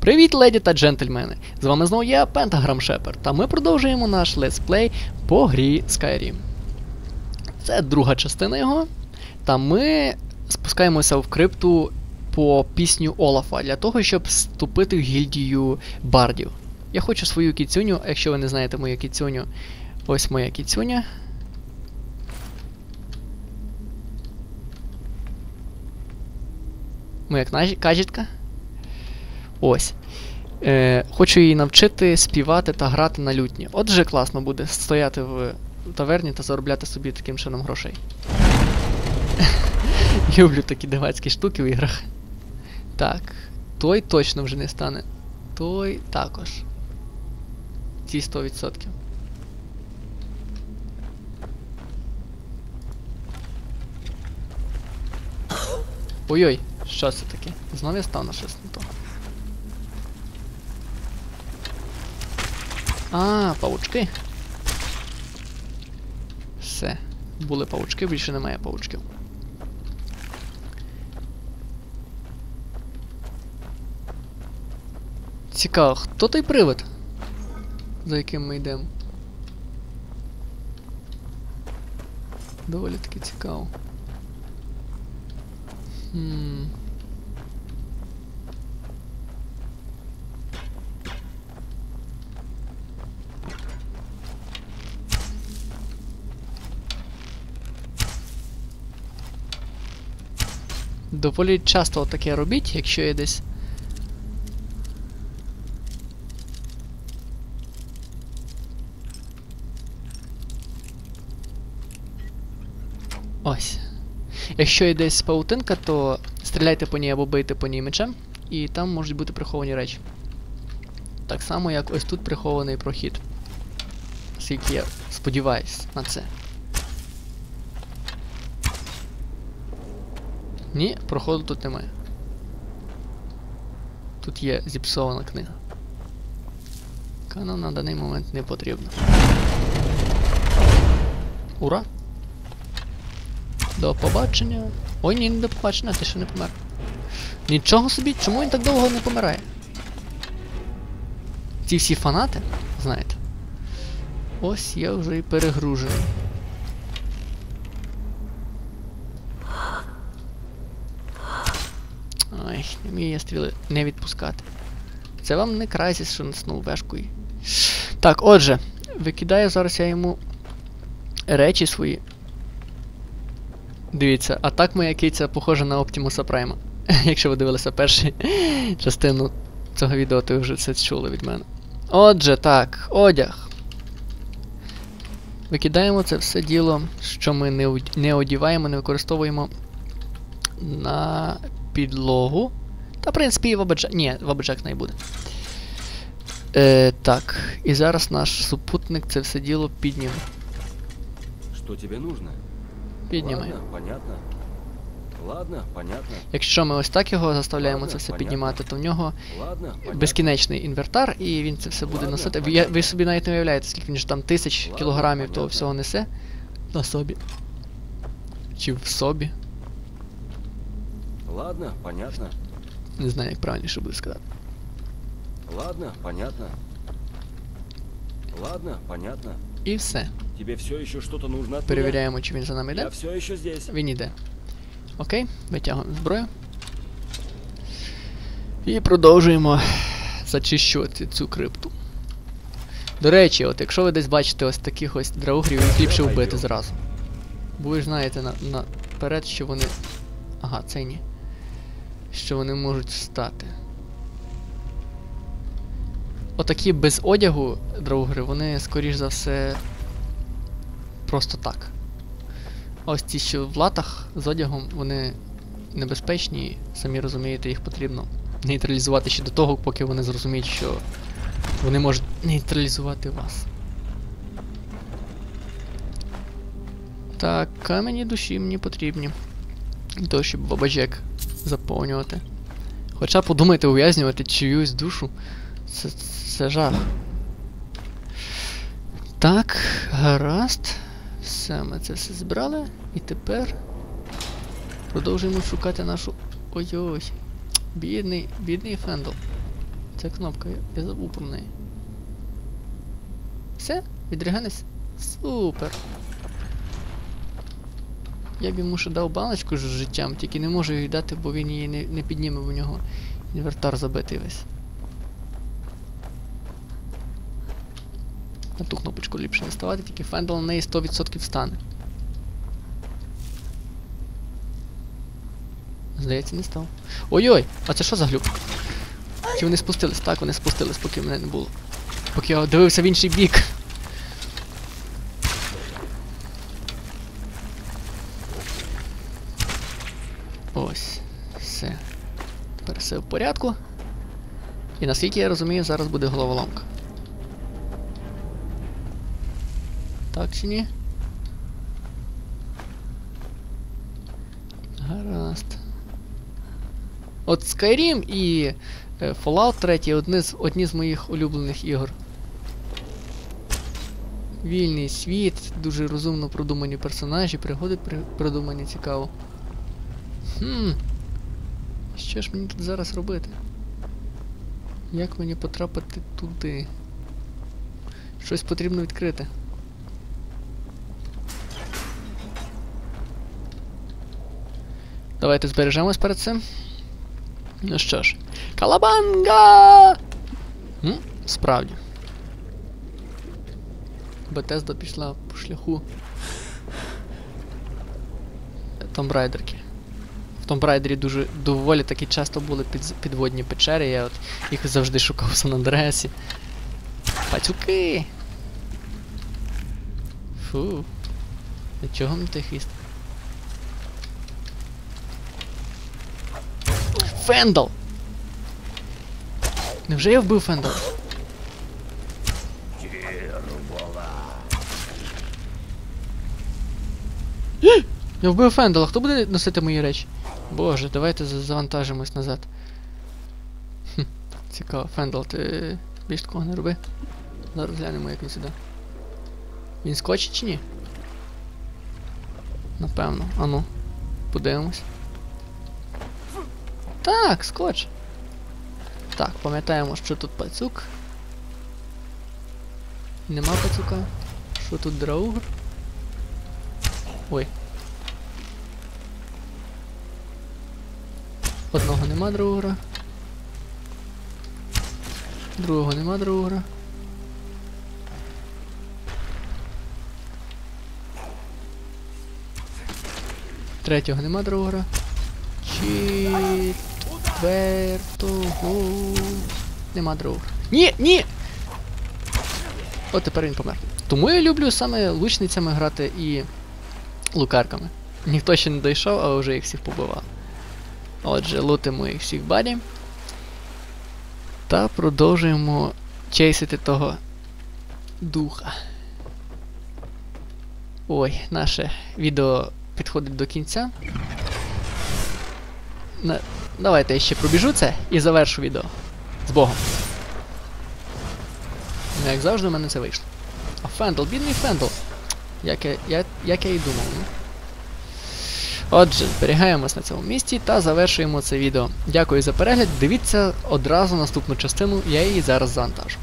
Привіт, леді та джентльмени! З вами знову я, Пентаграм Шепер, та ми продовжуємо наш летсплей по грі Skyrim. Це друга частина його. Та ми спускаємося в крипту по пісню Олафа для того, щоб вступити в гільдію бардів. Я хочу свою кіцюню, якщо ви не знаєте мою кіцюню, ось моя кіцюня. Моя кажітка. Ось. Е, хочу її навчити співати та грати на лютні. Отже, класно буде стояти в таверні та заробляти собі таким чином грошей. Люблю такі дивацькі штуки в іграх. Так. Той точно вже не стане. Той також. Ці 100%. Ой-ой, що це таке? Знову я став на щось не то. А, павучки. Все. Були павучки, більше немає павучків. Цікаво, хто той привид? За яким ми йдемо? Доволі таки цікаво. Хм. Доволі часто таке робіть, якщо є десь. Ось. Якщо є десь паутинка, то стріляйте по ній або бийте по ній мечем, і там можуть бути приховані речі. Так само, як ось тут прихований прохід. Оскільки я сподіваюсь на це. Ні, проходу тут немає. Тут є зіпсована книга. Яка на даний момент не потрібна. Ура! До побачення. Ой, ні, не до побачення, ти ще не помер. Нічого собі, чому він так довго не помирає? Ці всі фанати, знаєте. Ось я вже і перегружений. Ой, не вмію я стріли не відпускати. Це вам не крайсіс, що наснув вешкою. Так, отже, викидаю зараз я йому речі свої. Дивіться, а так моя киця похожа на Оптімуса Прайма. Якщо ви дивилися першу частину цього відео, то ви вже це чули від мене. Отже, так, одяг. Викидаємо це все діло, що ми не, не одіваємо, не використовуємо на підлогу. Та, в принципі, і в абаджак. Ні, в абаджак не буде. Е, так, і зараз наш супутник це все діло підніме. Что тебе нужно? Підніме. Ладно, понятно. Ладно, понятно. Якщо ми ось так його заставляємо Ладно, це все понятно. піднімати, то в нього Ладно, безкінечний інвертар, і він це все буде Ладно, носити. Ви, ви собі навіть не уявляєте, скільки він ж там тисяч Ладно, кілограмів того всього несе на собі. Чи в собі. Ладно, понятно. Не знаю, як правильніше буде сказати. Ладно, понятно. Ладно, понятно. І все. Тебе все еще что-то нужно? Перевіряємо, чи він за нами Я йде. все еще здесь. Він йде. Окей, витягуємо зброю. І продовжуємо зачищувати цю крипту. До речі, от якщо ви десь бачите ось таких ось драугрів, їх ліпше вбити зразу. Бо ви ж знаєте на, наперед, що вони. Ага, це ні. Що вони можуть встати. Отакі без одягу драугри, вони, скоріш за все, просто так. Ось ці, що в латах з одягом, вони небезпечні, самі розумієте, їх потрібно нейтралізувати ще до того, поки вони зрозуміють, що вони можуть нейтралізувати вас. Так, камені душі мені потрібні. Для того, щоб бабаджек заповнювати. Хоча подумайте, ув'язнювати чиюсь душу. Це, це жах. Так, гаразд. Все, ми це все збрали. І тепер продовжуємо шукати нашу. Ой-ой. Бідний, бідний Фендл. Ця кнопка, я, забув про неї. Все? Відріганець? Супер. Я б йому ще дав баночку з життям, тільки не можу їй дати, бо він її не, не підніме, у нього інвертар забитий весь. На ту кнопочку ліпше не ставати, тільки фендл на неї 100% стане. Здається, не став. Ой-ой! А це що за глюк? Чи вони спустились? Так, вони спустились, поки мене не було. Поки я дивився в інший бік. Ось. Все. Тепер все в порядку. І наскільки я розумію, зараз буде головоломка. Так чи ні? Гаразд. От Skyrim і е, Fallout 3 одні з, одні з моїх улюблених ігор. Вільний світ, дуже розумно продумані персонажі, пригоди при, придумані цікаво. Хм. Що ж мені тут зараз робити? Як мені потрапити туди? Щось потрібно відкрити. Давайте збережемось перед цим. Ну що ж. Калабанга! М? Справді. Бетезда пішла по шляху. Томбрайдерки. В Томбрайдері дуже доволі таки часто були під, підводні печери, я от їх завжди шукав в Сан Андреасі. Пацюки! Фу. Для чого мені той хвіст? Фендал! Невже я вбив Фендал? Я вбив Фендала, хто буде носити мої речі? Боже, давайте за- завантажимось назад. Хм, цікаво, Фендал, ти більш такого не роби. Зараз глянемо, як він сюди. Він скочить чи ні? Напевно. Ану. Подивимось. Так, скотч. Так, пам'ятаємо, що тут пацюк. Нема пацюка. Що тут драугр? Ой. Одного нема драугра. Другого нема драугра. Третього нема драугра. Четвертого. Нема драугра. Ні, ні! От тепер він помер. Тому я люблю саме лучницями грати і лукарками. Ніхто ще не дійшов, а вже їх всіх побивав. Отже, лутимо їх всіх баді. Та продовжуємо чейсити того духа. Ой, наше відео підходить до кінця. На... Давайте я ще пробіжу це і завершу відео. З Богом. Ну, як завжди, в мене це вийшло. А Фендл, бідний Фендл. Як я, я, як я і думав. Ну. Отже, зберігаємось на цьому місці та завершуємо це відео. Дякую за перегляд. Дивіться одразу наступну частину, я її зараз завантажу.